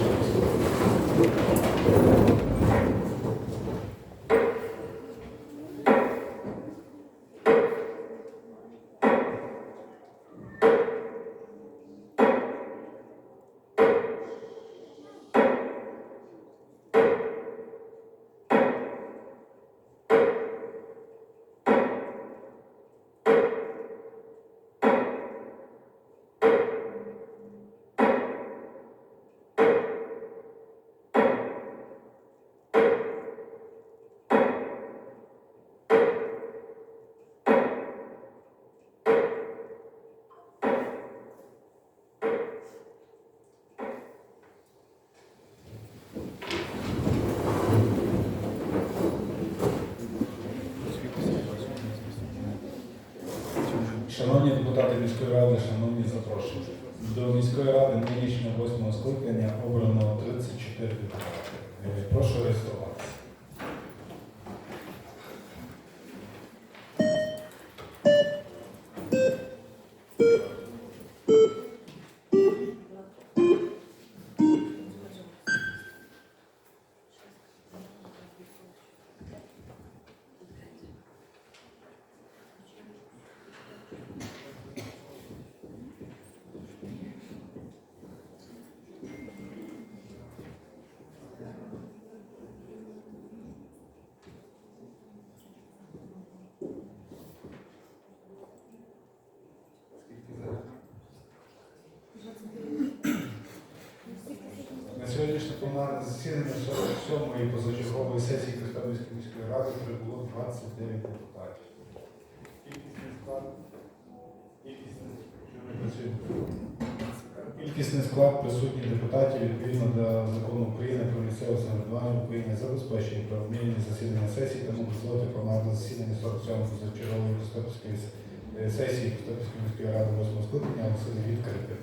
questions. Шановні депутати міської ради, шановні запрошені. До міської ради нинішнього восьмого скликання обрано 34 депутати. Прошу реєструватися. Сьогоднішнє пленарне засідання 47-ї позачергової сесії Костомельської міської ради прибуло 29 депутатів. Кількісний склад. Присутніх депутатів відповідно до закону України про місцеве самоврядування в Україні забезпечує правомірні засідання сесії, тому дозволити пленарне засідання 47-ї позачергової Костомельської е, сесії Костомельської міської ради 8 скликання оголосити відкрити.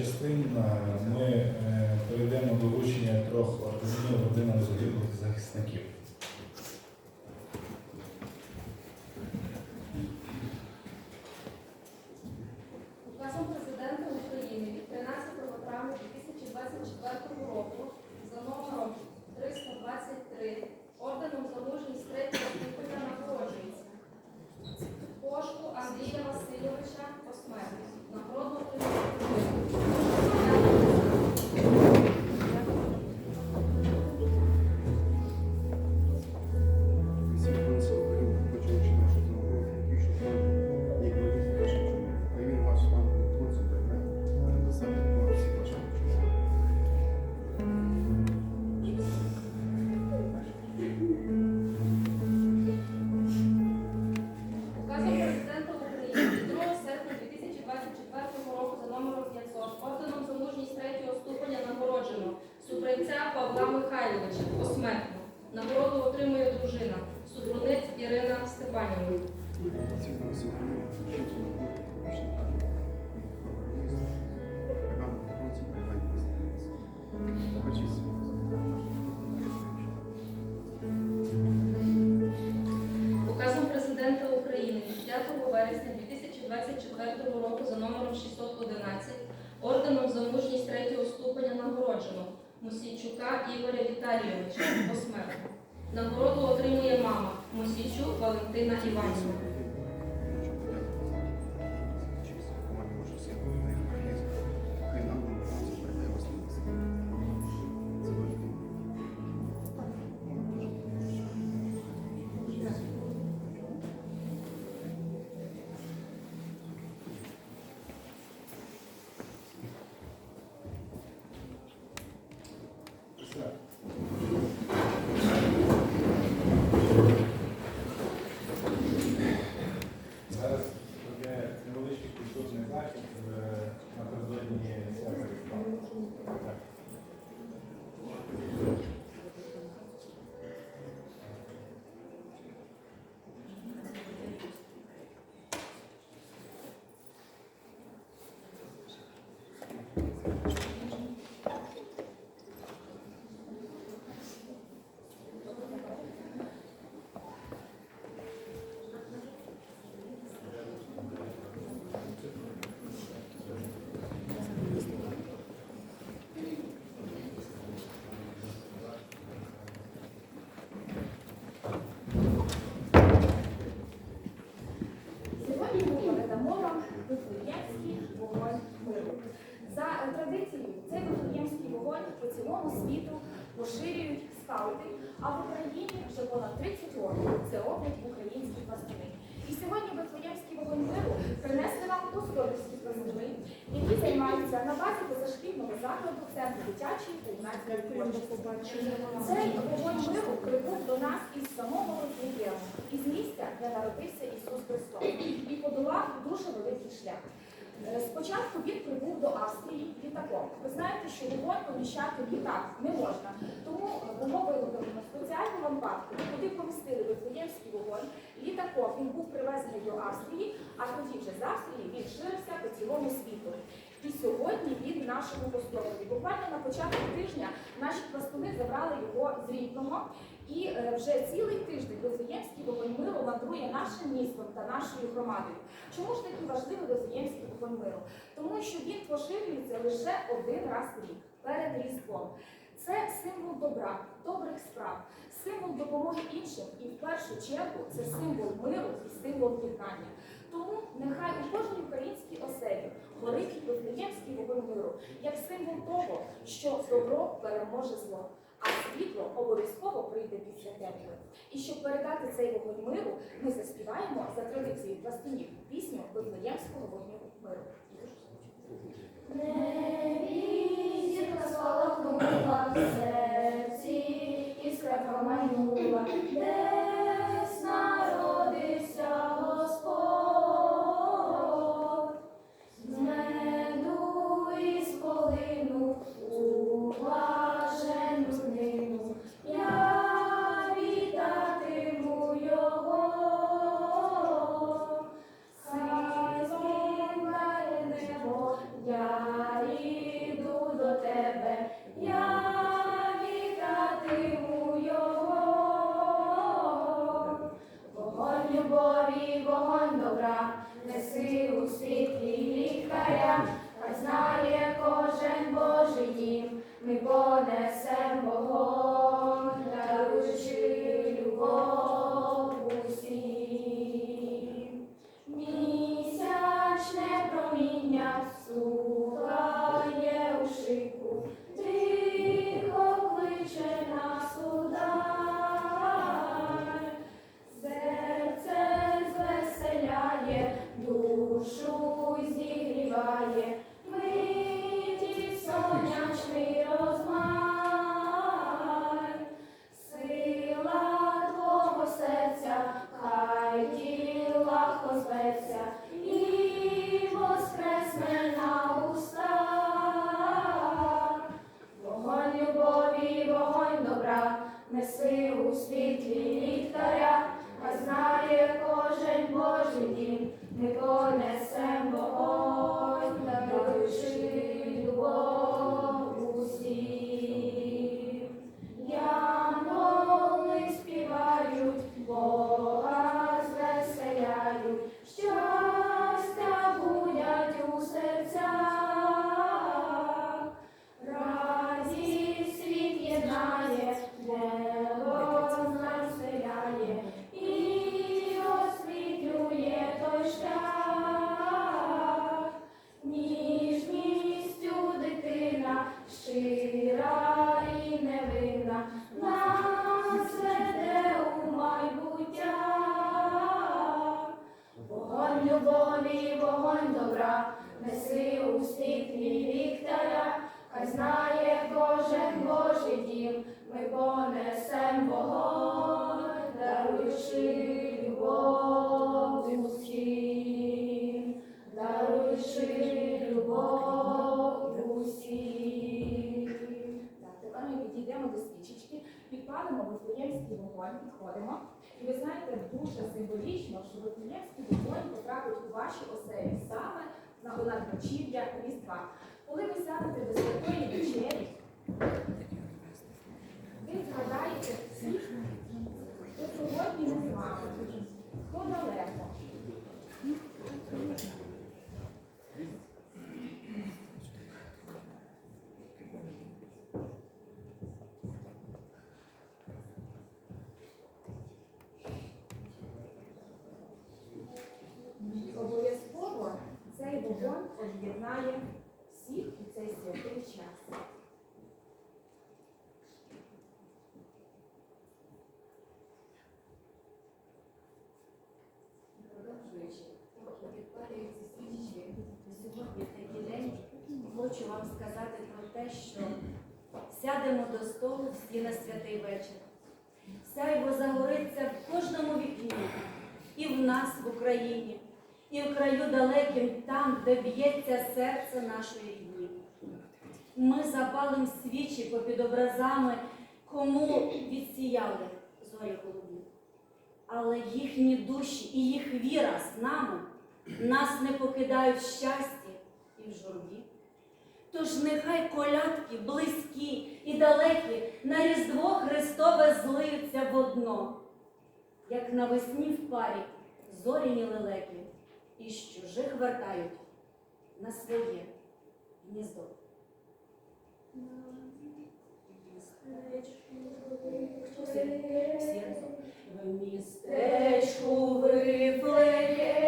Офіційна частина. Ми е, перейдемо до вручення трьох орденів родинам загиблих захисників. Цей вогонь миру прибув до нас із самого Вифлеєму, із місця, де народився Ісус Христос, і подолав дуже великий шлях. Е, Спочатку він прибув до Австрії літаком. Ви знаєте, що вогонь поміщати літак не можна. Тому було виготовлено спеціальну лампадку, куди помістили Вифлеємський вогонь. Літаком він був привезений до Австрії, а тоді вже з Австрії він ширився по цілому світу. І сьогодні він в нашому постолові. Буквально на початку тижня наші пластуни забрали його з рідного. І е, вже цілий тиждень Вифлеємський вогонь миру мандрує нашим містом та нашою громадою. Чому ж такий важливий Вифлеємський вогонь миру? Тому що він поширюється лише один раз в рік перед Різдвом. Це символ добра, добрих справ, символ допомоги іншим і в першу чергу це символ миру і символ єднання. Тому нехай у кожній українській оселі горить Вифлеємський вогонь миру як символ того, що добро переможе зло, а світло обов'язково прийде після темряви. І щоб передати цей вогонь миру, ми заспіваємо за традицією пластунів пісню Вифлеємського вогню миру. Зірка спалахнула в серці, іскра промайнула, усім. Так, тепер ми підійдемо до свічечки, підпалимо Вифлеємський вогонь, підходимо. І ви знаєте, дуже символічно, що Вифлеємський вогонь потрапить у ваші оселі саме на надвечір'я Різдва. Коли ви сядете до святої вечері, ви згадаєте всіх, хто сьогодні не з вами, хто далеко. Вогонь об'єднає всіх у цей святий час. Продовжуючи, сьогодні такий день хочу вам сказати про те, що сядемо до столу всі на святий вечір. Сяйво загориться в кожному вікні, і в нас в Україні, і в краю далеким, там, де б'ється серце нашої рідні. Ми запалим свічі попід образами, кому відсіяли зорі голубі але їхні душі і їх віра з нами нас не покидають в щасті і в журбі. Тож нехай колядки близькі і далекі на Різдво Христове злиються водно, як навесні в парі зоряні лелеки із чужих вертають на своє гніздо. Всі, всі разом. В містечку Вифлеємі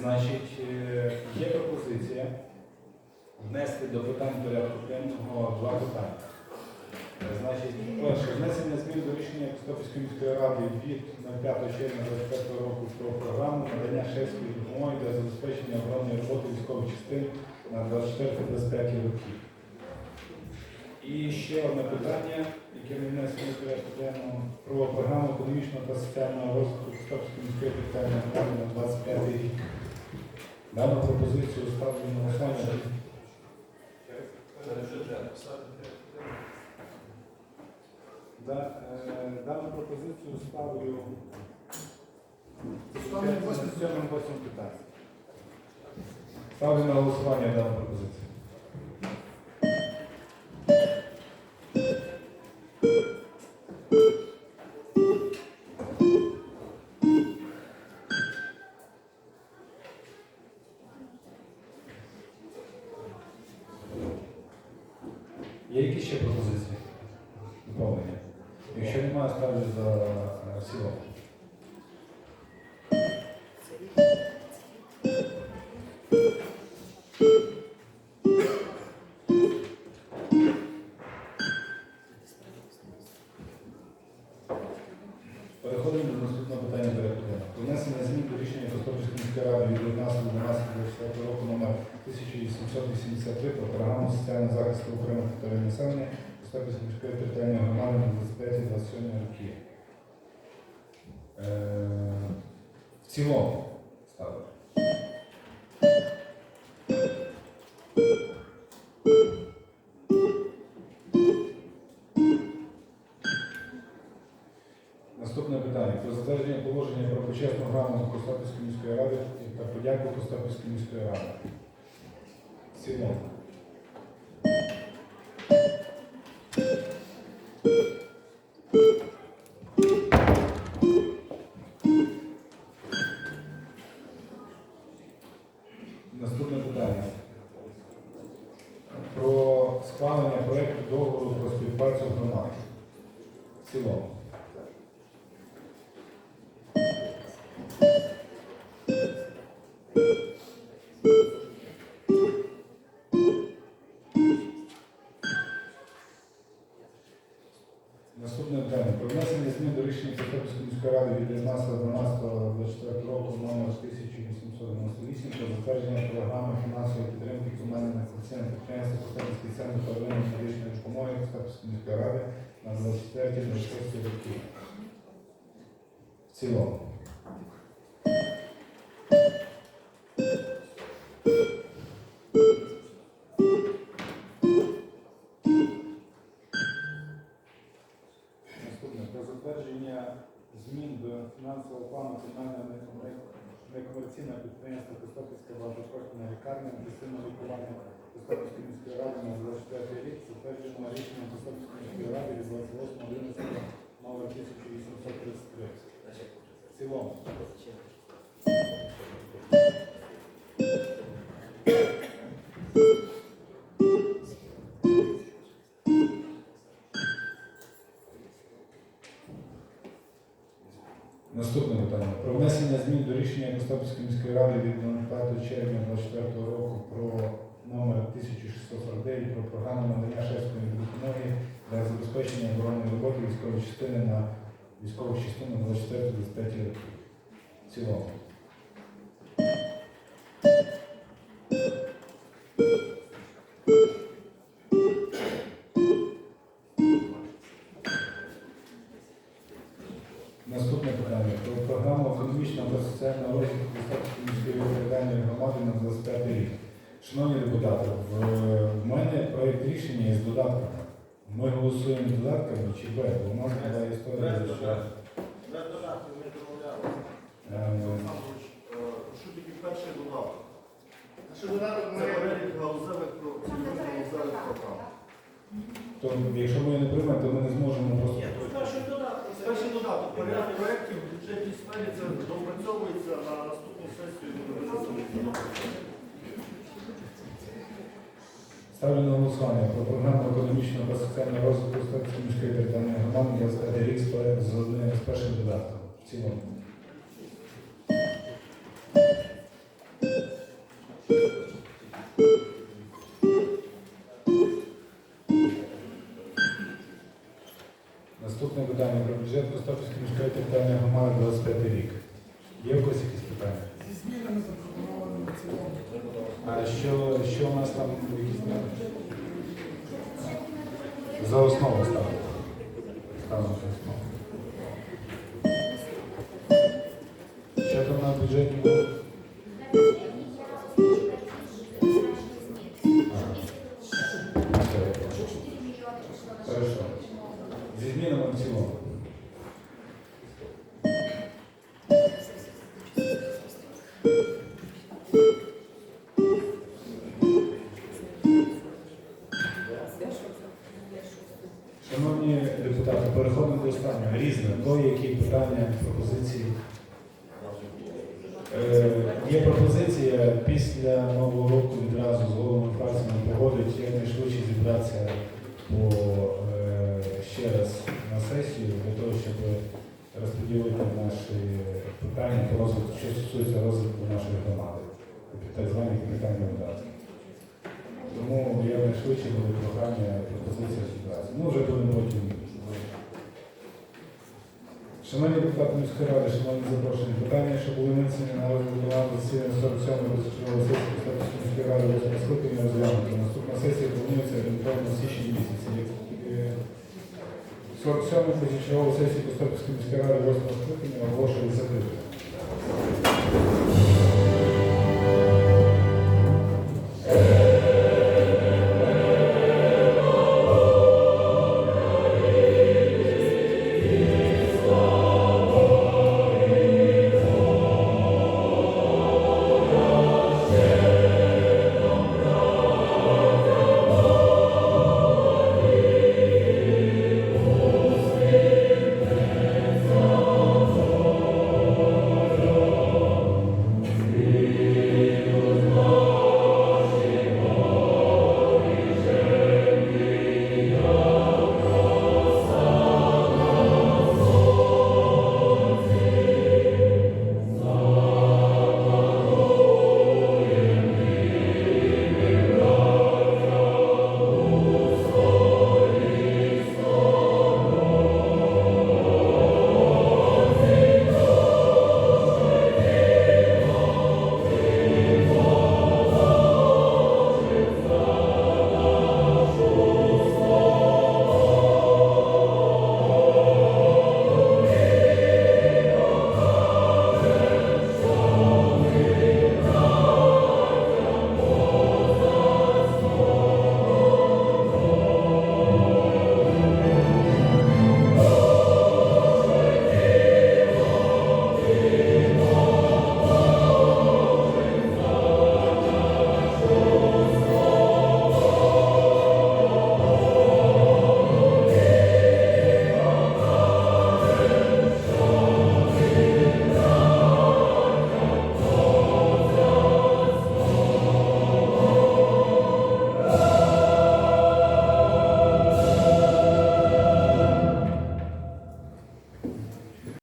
Значить, е, є пропозиція внести до питань порядку денного два питання. Е, значить, перше, внесення змін до рішення Костопільської міської ради від 05 червня 2024 року про програму надання шефської допомоги для забезпечення оборонної роботи військових частин на 24-25 років. І ще одне питання, яке ми внесли до порядку денного, про програму економічного та соціального розвитку Костопільської міської територіальної громади на 25 рік. Mamy propozycję ustawy na osłonę. Da, e, damy propozycję ustawy o... Stawiam na głosowanie daną propozycję. Є якісь ще пропозиції? населення Костопільської міської територіальної громади на 25-27 роки. Е, в цілому. Наступне питання. Про внесення змін до рішення Костопільської міської ради від 19.12.24 року номер 1898 про затвердження програми фінансової підтримки комунальних акціонерних підприємств Костопільський центр первинної медичної допомоги Костопільської міської ради на 24-26 роки. В цілому. Лікарня медицинного лікування Костопільської міської ради на 24 рік, затверджено рішенням Костопільської міської ради від 28.11 номер 1833. В цілому. До міської ради від 5 червня 2024 року про номер 1649 про програму надання шефської допомоги для забезпечення оборонної роботи військової частини на військових частинах 24-25 років. В цілому. Рішення із додатками. Ми голосуємо з додатками чи без? Бо у нас була історія, що Без додатків ми домовлялися. е, Що тільки перший додаток? Що додаток Це перелік галузевих про- галузевих програм. то якщо ми не приймемо, то ми не зможемо просто. Ні, перший додаток. Перший додаток. Поряд проєктів в бюджетній сфері це допрацьовується на наступну сесію. Ставлю на голосування про програму економічного та соціального розвитку Костопільської міської територіальної громади 25 рік з одним з першим додатком. В цілому. Наступне питання про бюджет Костопільської міської територіальної громади 25 рік. Є в когось якісь питання? Зі змінами запропонованими в цілому. А що, що у нас там якісь зміни? За основу ставимо. Ставимо якнайшвидше зібратися по, е, ще раз на сесію для того, щоб розподілити наші питання по розвитку, що стосується розвитку нашої громади, так званих капітальні видатків. Тому якнайшвидше буде прохання пропозиція зібратися. Ну, вже будемо потім. Шановні депутати міської ради, шановні запрошені, питання, що були винесені на розгляд засідання 47-ї позачергової сесії Костопільської міської ради 8 скликання розглянути. Наступна сесія планується орієнтовно січні місяці. Е, 47-ї позачергової сесії Костопільської міської ради 8 скликання оголошую закритою.